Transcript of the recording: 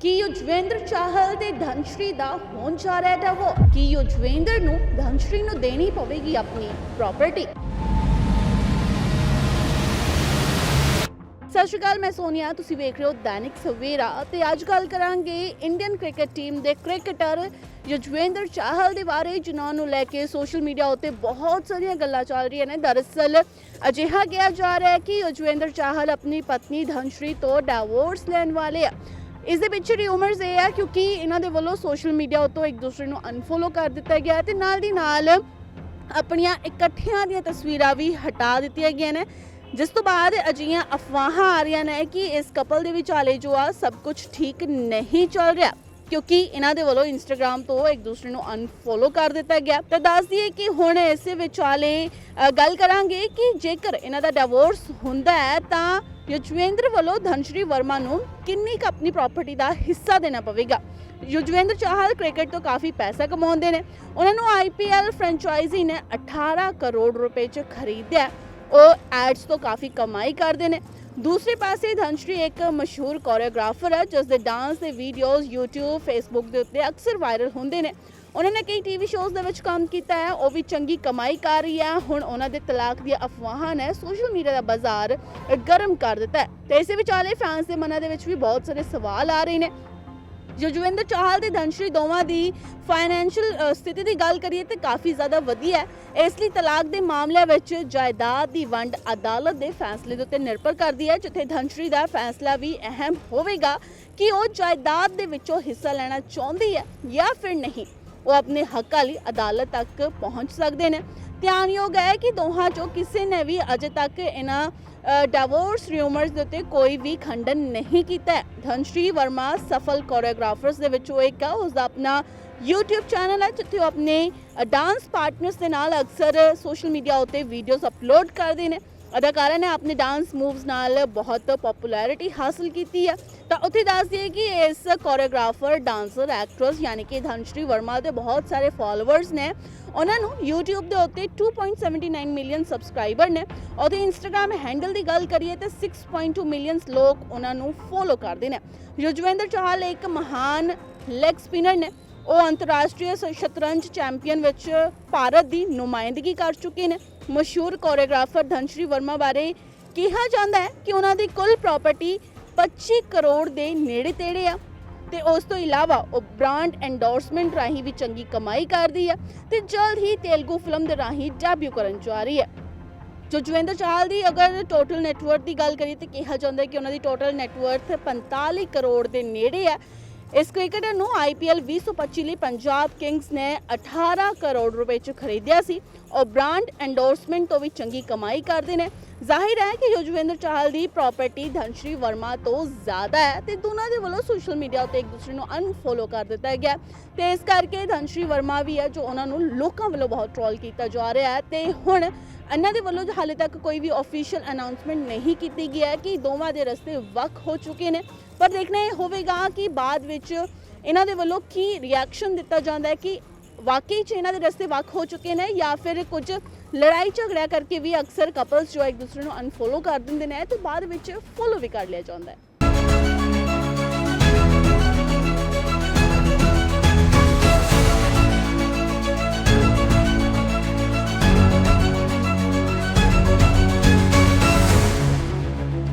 ਕੀ ਯੁਜਵੇਂਦਰ ਚਾਹਲ ਤੇ ਧਨਸ਼੍ਰੀ ਦਾ ਹੋਣ ਜਾ ਰਿਹਾ ਡਿਵੋਰਸ ਕੀ ਯੁਜਵੇਂਦਰ ਨੂੰ ਧਨਸ਼੍ਰੀ ਨੂੰ ਦੇਣੀ ਪਵੇਗੀ ਆਪਣੀ ਪ੍ਰਾਪਰਟੀ ਸਤਿ ਸ਼੍ਰੀ ਅਕਾਲ, ਮੈਂ ਸੋਨੀਆ। ਤੁਸੀਂ ਵੇਖ ਰਹੇ ਹੋ ਦੈਨਿਕ ਸਵੇਰਾ ਤੇ ਅੱਜ ਗੱਲ ਕਰਾਂਗੇ ਇੰਡੀਅਨ ਕ੍ਰਿਕਟ ਟੀਮ ਦੇ ਕ੍ਰਿਕਟਰ ਯੁਜਵੇਂਦਰ ਚਾਹਲ ਦੇ ਬਾਰੇ, ਜਿਨ੍ਹਾਂ ਨੂੰ ਲੈ ਕੇ ਸੋਸ਼ਲ ਮੀਡੀਆ ਉੱਤੇ ਬਹੁਤ ਸਾਰੀਆਂ ਗੱਲਾਂ ਚੱਲ ਰਹੀਆਂ ਨੇ। ਦਰਅਸਲ ਅਜਿਹਾ ਕਿਹਾ ਜਾ ਰਿਹਾ ਹੈ ਕਿ ਯੁਜਵੇਂਦਰ ਚਾਹਲ ਆਪਣੀ ਪਤਨੀ ਧਨਸ਼੍ਰੀ ਤੋਂ ਡਿਵੋਰਸ ਲੈਣ ਵਾਲੇ ਆ। ਇਸ ਦੇ ਪਿੱਛੇ ਰਿਊਮਰਸ ਇਹ ਹੈ ਕਿਉਂਕਿ ਇਹਨਾਂ ਦੇ ਵੱਲੋਂ ਸੋਸ਼ਲ ਮੀਡੀਆ ਉੱਤੋਂ ਇੱਕ ਦੂਸਰੇ ਨੂੰ ਅਨਫੋਲੋ ਕਰ ਦਿੱਤਾ ਗਿਆ ਹੈ ਤੇ ਨਾਲ ਦੀ ਨਾਲ ਆਪਣੀਆਂ ਇਕੱਠਿਆਂ ਦੀਆਂ ਤਸਵੀਰਾਂ ਵੀ ਹਟਾ ਦਿੱਤੀਆਂ ਗਈਆਂ ਨੇ। ਜਿਸ ਤੋਂ ਬਾਅਦ ਅਜਿਹੀਆਂ ਅਫਵਾਹਾਂ ਆ ਰਹੀਆਂ ਨੇ ਕਿ ਇਸ ਕਪਲ ਦੇ ਵਿਚਾਲੇ ਜੋ ਆ ਸਭ ਕੁਝ ਠੀਕ ਨਹੀਂ ਚੱਲ ਰਿਹਾ ਕਿਉਂਕਿ ਇਹਨਾਂ ਦੇ ਵੱਲੋਂ ਇੰਸਟਾਗ੍ਰam ਤੋਂ ਇੱਕ ਦੂਸਰੇ ਨੂੰ ਅਨਫੋਲੋ ਕਰ ਦਿੱਤਾ ਗਿਆ। ਤਾਂ ਦੱਸ ਦਈਏ ਕਿ ਹੁਣ ਇਸੇ ਵਿਚਾਲੇ ਗੱਲ ਕਰਾਂਗੇ ਕਿ ਜੇਕਰ ਇਹਨਾਂ ਦਾ ਡਿਵੋਰਸ ਹੁੰਦਾ ਹੈ ਤਾਂ ਯੁਜਵੇਂਦਰ ਵੱਲੋਂ ਧਨਸ਼੍ਰੀ ਵਰਮਾ ਨੂੰ ਕਿੰਨੀ ਕੁ ਆਪਣੀ ਪ੍ਰਾਪਰਟੀ ਦਾ ਹਿੱਸਾ ਦੇਣਾ ਪਵੇਗਾ? ਯੁਜਵੇਂਦਰ ਚਾਹਲ ਕ੍ਰਿਕਟ ਤੋਂ ਕਾਫੀ ਪੈਸਾ ਕਮਾਉਂਦੇ ਨੇ। ਉਹਨਾਂ ਨੂੰ ਆਈਪੀਐਲ ਫਰੈਂਚਾਈਜ਼ੀ ਨੇ 18 ਕਰੋੜ ਰੁਪਏ 'ਚ ਖਰੀਦਿਆ ਉਹ ਐਡਸ ਤੋਂ ਕਾਫੀ ਕਮਾਈ ਕਰਦੇ ਨੇ। ਦੂਸਰੇ ਪਾਸੇ ਧਨਸ਼੍ਰੀ ਇੱਕ ਮਸ਼ਹੂਰ ਕੋਰੀਓਗ੍ਰਾਫਰ ਹੈ ਜਿਸ ਦੇ ਡਾਂਸ ਦੇ ਵੀਡੀਓਜ਼ YouTube, Facebook ਦੇ ਉੱਤੇ ਅਕਸਰ ਵਾਇਰਲ ਹੁੰਦੇ ਨੇ। ਉਹਨਾਂ ਨੇ ਕਈ ਟੀਵੀ ਸ਼ੋਜ਼ ਦੇ ਵਿੱਚ ਕੰਮ ਕੀਤਾ ਹੈ, ਉਹ ਵੀ ਚੰਗੀ ਕਮਾਈ ਕਰ ਰਹੀ ਹੈ। ਹੁਣ ਉਹਨਾਂ ਦੇ ਤਲਾਕ ਦੀਆਂ ਅਫਵਾਹਾਂ ਨੇ ਸੋਸ਼ਲ ਮੀਡੀਆ ਦਾ ਬਾਜ਼ਾਰ ਗਰਮ ਕਰ ਦਿੱਤਾ ਹੈ। ਤੇ ਇਸੇ ਵਿਚਾਲੇ ਫੈਨਸ ਦੇ ਮਨਾਂ ਦੇ ਵਿੱਚ ਵੀ ਬਹੁਤ ਸਾਰੇ ਸਵਾਲ ਆ ਰਹੇ ਨੇ। ਯੁਜਵੇਂਦਰ ਚਾਹਲ ਤੇ ਧਨਸ਼੍ਰੀ ਦੋਵਾਂ ਦੀ ਫਾਈਨੈਂਸ਼ੀਅਲ ਸਥਿਤੀ ਦੀ ਗੱਲ ਕਰੀਏ ਤੇ ਕਾਫੀ ਜ਼ਿਆਦਾ ਵਧੀਆ ਹੈ। ਇਸ ਲਈ ਤਲਾਕ ਦੇ ਮਾਮਲੇ ਵਿੱਚ ਜਾਇਦਾਦ ਦੀ ਵੰਡ ਅਦਾਲਤ ਦੇ ਫੈਸਲੇ ਦੇ ਉੱਤੇ ਨਿਰਭਰ ਕਰਦੀ ਹੈ, ਜਿੱਥੇ ਧਨਸ਼੍ਰੀ ਦਾ ਫੈਸਲਾ ਵੀ ਅਹਿਮ ਹੋਵੇਗਾ। ਕਿ ਉਹ ਜਾਇਦਾਦ ਦੇ ਵਿੱਚੋਂ ਹਿੱਸਾ ਲੈਣਾ ਚਾਹੁੰਦੀ ਹੈ ਜਾਂ ਫਿਰ ਨਹੀਂ? ਉਹ ਆਪਣੇ ਹੱਕਾਂ ਲਈ ਅਦਾਲਤ ਤੱਕ ਪਹੁੰਚ ਸਕਦੇ ਨੇ। ਧਿਆਨਯੋਗ ਹੈ ਕਿ ਦੋਹਾਂ ਚੋਂ ਕਿਸੇ ਨੇ ਵੀ ਅਜੇ ਤੱਕ ਇਹਨਾਂ ਡਿਵੋਰਸ ਰਿਊਮਰਸ ਦੇ ਉੱਤੇ ਕੋਈ ਵੀ ਖੰਡਨ ਨਹੀਂ ਕੀਤਾ ਹੈ। ਧਨਸ਼੍ਰੀ ਵਰਮਾ ਸਫਲ ਕੋਰੀਓਗ੍ਰਾਫਰਸ ਦੇ ਵਿੱਚੋਂ ਇੱਕ ਹੈ ਉਸ ਦਾ ਆਪਣਾ YouTube ਚੈਨਲ ਹੈ, ਜਿੱਥੇ ਉਹ ਆਪਣੇ ਡਾਂਸ ਪਾਰਟਨਰਸ ਦੇ ਨਾਲ ਅਕਸਰ ਸੋਸ਼ਲ ਮੀਡੀਆ ਉੱਤੇ ਵੀਡੀਓਜ਼ ਅਪਲੋਡ ਕਰਦੇ ਨੇ। ਅਦਾਕਾਰਾ ਨੇ ਆਪਣੇ ਡਾਂਸ ਮੂਵਸ ਨਾਲ ਬਹੁਤ ਪਪੂਲੈਰਿਟੀ ਹਾਸਲ ਕੀਤੀ ਹੈ। ਤਾਂ ਉੱਥੇ ਦੱਸ ਦਈਏ ਕਿ ਇਸ ਕੋਰੀਓਗ੍ਰਾਫਰ ਡਾਂਸਰ ਐਕਟਰਸ ਯਾਨੀ ਕਿ ਧਨਸ਼੍ਰੀ ਵਰਮਾ ਦੇ ਬਹੁਤ ਸਾਰੇ ਫਾਲੋਅਰਸ ਨੇ। ਉਹਨਾਂ ਨੂੰ YouTube ਦੇ ਉੱਤੇ 2.79 ਮਿਲੀਅਨ ਸਬਸਕ੍ਰਾਈਬਰ ਨੇ। ਉਹਦੇ Instagram ਹੈਂਡਲ ਦੀ ਗੱਲ ਕਰੀਏ ਤਾਂ 6.2 ਮਿਲੀਅਨ ਲੋਕ ਉਹਨਾਂ ਨੂੰ ਫੋਲੋ ਕਰਦੇ ਨੇ। ਯੁਜਵੇਂਦਰ ਚਾਹਲ ਇੱਕ ਮਹਾਨ ਲੈਗ ਸਪਿਨਰ ਨੇ। ਉਹ ਅੰਤਰਰਾਸ਼ਟਰੀ ਸ਼ਤਰੰਜ ਚੈਂਪੀਅਨ ਵਿੱਚ ਭਾਰਤ ਦੀ ਨੁਮਾਇੰਦਗੀ ਕਰ ਚੁੱਕੇ ਨੇ। ਮਸ਼ਹੂਰ ਕੋਰੀਓਗ੍ਰਾਫਰ ਧਨਸ਼੍ਰੀ ਵਰਮਾ ਬਾਰੇ ਕਿਹਾ ਜਾਂਦਾ ਹੈ ਕਿ ਉਹਨਾਂ ਦੀ ਕੁੱਲ ਪ੍ਰਾਪਰਟੀ 25 ਕਰੋੜ ਦੇ ਨੇੜੇ ਤੇੜੇ ਆ ਤੇ ਉਸ ਤੋਂ ਇਲਾਵਾ ਉਹ ਬ੍ਰਾਂਡ ਐਂਡੋਰਸਮੈਂਟ ਰਾਹੀਂ ਵੀ ਚੰਗੀ ਕਮਾਈ ਕਰਦੀ ਹੈ ਤੇ ਜਲਦ ਹੀ ਤੇਲਗੂ ਫਿਲਮ ਦੇ ਰਾਹੀਂ ਡੈਬਿਊ ਕਰਨ ਜਾ ਰਹੀ ਹੈ। ਜੋ ਜਵਿੰਦਰ ਚਾਹਲ ਦੀ ਅਗਰ ਟੋਟਲ ਨੈਟਵਰਥ ਦੀ ਗੱਲ ਕਰੀਏ ਤੇ ਕਿਹਾ ਜਾਂਦਾ ਹੈ ਕਿ ਉਹਨਾਂ ਦੀ ਟੋਟਲ ਨੈਟਵਰਥ 45 ਕਰੋੜ ਦੇ ਨੇੜੇ ਹੈ ਇਸ ਕ੍ਰਿਕਟਰ ਨੂੰ IPL 2025 ਲਈ ਪੰਜਾਬ ਕਿੰਗਸ ਨੇ 18 ਕਰੋੜ ਰੁਪਏ ਚ ਖਰੀਦਿਆ ਸੀ। ਉਹ ਬ੍ਰਾਂਡ ਐਂਡੋਰਸਮੈਂਟ ਤੋਂ ਵੀ ਚੰਗੀ ਕਮਾਈ ਕਰਦੇ ਨੇ। ਜ਼ਾਹਿਰ ਹੈ ਕਿ ਯੁਜਵੇਂਦਰ ਚਾਹਲ ਦੀ ਪ੍ਰਾਪਰਟੀ ਧਨਸ਼੍ਰੀ ਵਰਮਾ ਤੋਂ ਜ਼ਿਆਦਾ ਹੈ ਤੇ ਦੋਨਾਂ ਦੇ ਵੱਲੋਂ ਸੋਸ਼ਲ ਮੀਡੀਆ ਉੱਤੇ ਇੱਕ ਦੂਸਰੇ ਨੂੰ ਅਨਫੋਲੋ ਕਰ ਦਿੱਤਾ ਗਿਆ ਤੇ ਇਸ ਕਰਕੇ ਧਨਸ਼੍ਰੀ ਵਰਮਾ ਵੀ ਹੈ ਜੋ ਉਹਨਾਂ ਨੂੰ ਲੋਕਾਂ ਵੱਲੋਂ ਬਹੁਤ ਟ੍ਰੋਲ ਕੀਤਾ ਜਾ ਰਿਹਾ ਹੈ। ਤੇ ਹੁਣ ਇਹਨਾਂ ਦੇ ਵੱਲੋਂ ਹਾਲੇ ਤੱਕ ਕੋਈ ਵੀ ਅਫੀਸ਼ੀਅਲ ਅਨਾਉਂਸਮੈਂਟ ਨਹੀਂ ਕੀਤੀ ਗਈ ਹੈ ਕਿ ਦੋਵਾਂ ਦੇ ਰਸਤੇ ਵੱਖ ਹੋ ਚੁੱਕੇ ਨੇ। ਪਰ ਦੇਖਣਾ ਇਹ ਹੋਵੇਗਾ ਕਿ ਬਾਅਦ ਵਿੱਚ ਇਹਨਾਂ ਦੇ ਵੱਲੋਂ ਕੀ ਰਿਐਕਸ਼ਨ ਦਿੱਤਾ ਜਾਂਦਾ ਹੈ ਕਿ ਵਾਕਈ ਚ ਇਹਨਾਂ ਦੇ ਰਸਤੇ ਵੱਖ ਹੋ ਚੁੱਕੇ ਨੇ ਜਾਂ ਫਿਰ ਕੁਝ ਲੜਾਈ ਝਗੜਿਆ ਕਰਕੇ ਵੀ ਅਕਸਰ ਕਪਲਸ ਜੋ ਇੱਕ ਦੂਸਰੇ ਨੂੰ ਅਨਫੋਲੋ ਕਰ ਦਿੰਦੇ ਨੇ ਤੇ ਬਾਅਦ ਵਿੱਚ ਫੋਲੋ ਵੀ ਕਰ ਲਿਆ ਜਾਂਦਾ ਹੈ।